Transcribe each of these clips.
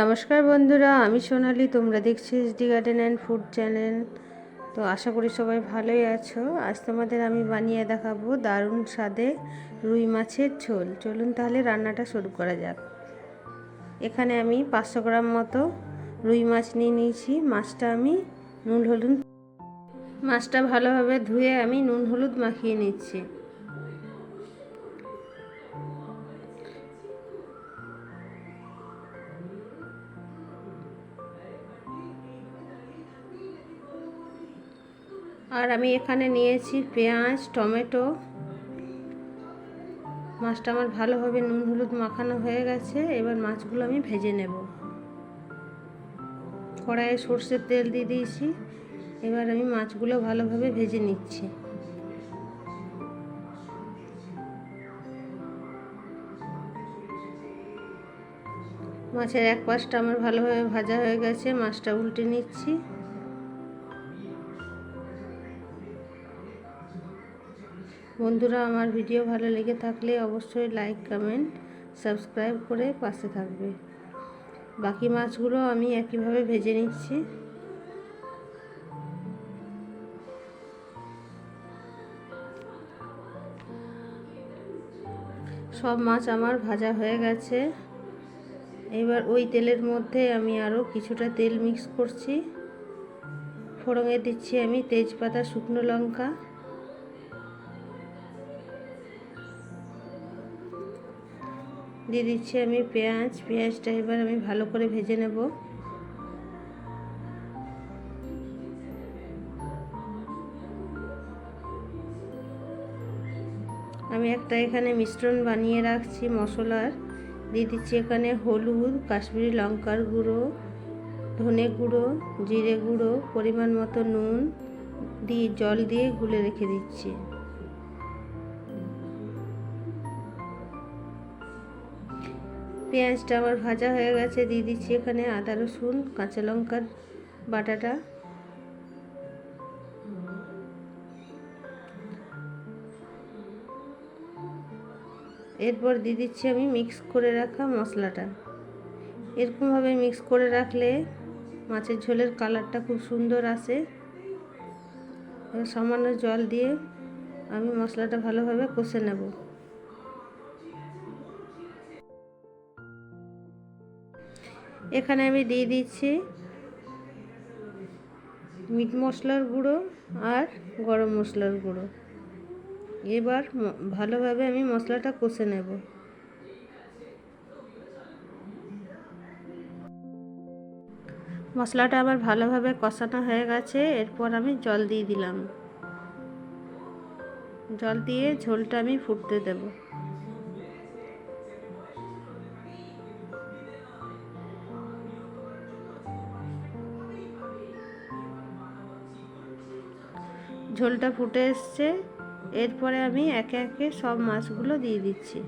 নমস্কার বন্ধুরা, আমি সোনালি, তোমরা দেখছ SD garden and food channel তো আশা করি সবাই ভালোই আছো। আজ তোমাদের আমি বানিয়ে দেখাবো দারুণ স্বাদে রুই মাছের ঝোল। চলুন তাহলে রান্নাটা শুরু করা যাক। এখানে আমি পাঁচশো গ্রাম মতো রুই মাছ নিয়ে নিয়েছি। মাছটা আমি নুন, হলুদ মাছটা ভালোভাবে ধুয়ে আমি নুন, হলুদ মাখিয়ে নিচ্ছি। আর আমি এখানে নিয়েছি পেঁয়াজ, টমেটো। মাছটা আমার ভালোভাবে নুন, হলুদ মাখানো হয়ে গেছে। এবার মাছগুলো আমি ভেজে নেব। কড়াইয়ে সর্ষের তেল দিয়ে দিয়েছি। এবার আমি মাছগুলো ভালোভাবে ভেজে নিচ্ছি। মাছের এক পাশটা আমার ভালোভাবে ভাজা হয়ে গেছে, মাছটা উল্টে নিচ্ছি। বন্ধুরা, আমার ভিডিও ভালো লেগে থাকলে অবশ্যই লাইক, কমেন্ট, সাবস্ক্রাইব করে পাশে থাকবে। বাকি মাছগুলো আমি একইভাবে ভেজে নিচ্ছি। সব মাছ আমার ভাজা হয়ে গেছে। এবার ওই তেলের মধ্যে আমি আরও কিছুটা তেল মিক্স করছি। ফোড়ঙে দিচ্ছি আমি তেজপাতা, শুকনো লঙ্কা। দিয়ে দিচ্ছি আমি পেঁয়াজ। পেঁয়াজটা এবার আমি ভালো করে ভেজে নেব। আমি একটা এখানে মিশ্রণ বানিয়ে রাখছি মশলার। দিয়ে দিচ্ছি এখানে হলুদ, কাশ্মীরি লঙ্কার গুঁড়ো, ধনে গুঁড়ো, জিরে গুঁড়ো, পরিমাণ মতো নুন। দিয়ে জল দিয়ে গুলে রেখে দিচ্ছি। পেঁয়াজটা আমার ভাজা হয়ে গেছে, দিয়ে দিচ্ছি এখানে আদা, রসুন, কাঁচা লঙ্কার বাটাটা। এরপর দিয়ে দিচ্ছি আমি মিক্স করে রাখা মশলাটা। এরকমভাবে মিক্স করে রাখলে মাছের ঝোলের কালারটা খুব সুন্দর আসে। সামান্য জল দিয়ে আমি মশলাটা ভালোভাবে কষে নেব। এখানে আমি দিয়ে দিচ্ছি মিট মশলার গুঁড়ো আর গরম মশলার গুঁড়ো। এবার ভালোভাবে আমি মশলাটা কষে নেব। মশলাটা আবার ভালোভাবে কষানো হয়ে গেছে, এরপর আমি জল দিয়ে দিলাম। জল দিয়ে ঝোলটা আমি ফুটতে দেবো। ঝোলটা ফুটে এসছে। এরপরে আমি একে একে সব মাছগুলো দিয়ে দিচ্ছি।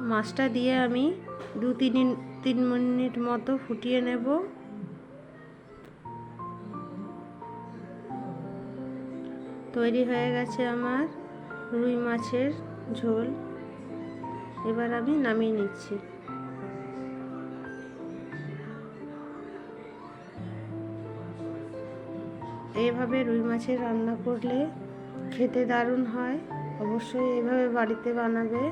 মাছটা দিয়ে আমি দু তিন তিন মিনিট মতো ফুটিয়ে নেব। তৈরি হয়ে গেছে আমার রুই মাছের ঝোল। এবার আমি নামিয়ে নিচ্ছি। এইভাবে রুই মাছের রান্না করলে খেতে দারুণ হয়। অবশ্যই এইভাবে বাড়িতে বানাবে।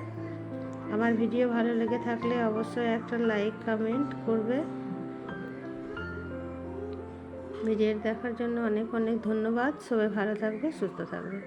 আমার ভিডিও ভালো লেগে থাকলে অবশ্যই একটা লাইক, কমেন্ট করবে। ভিডিও দেখার জন্য অনেক অনেক ধন্যবাদ। সবাই ভালো থাকবে, সুস্থ থাকবে।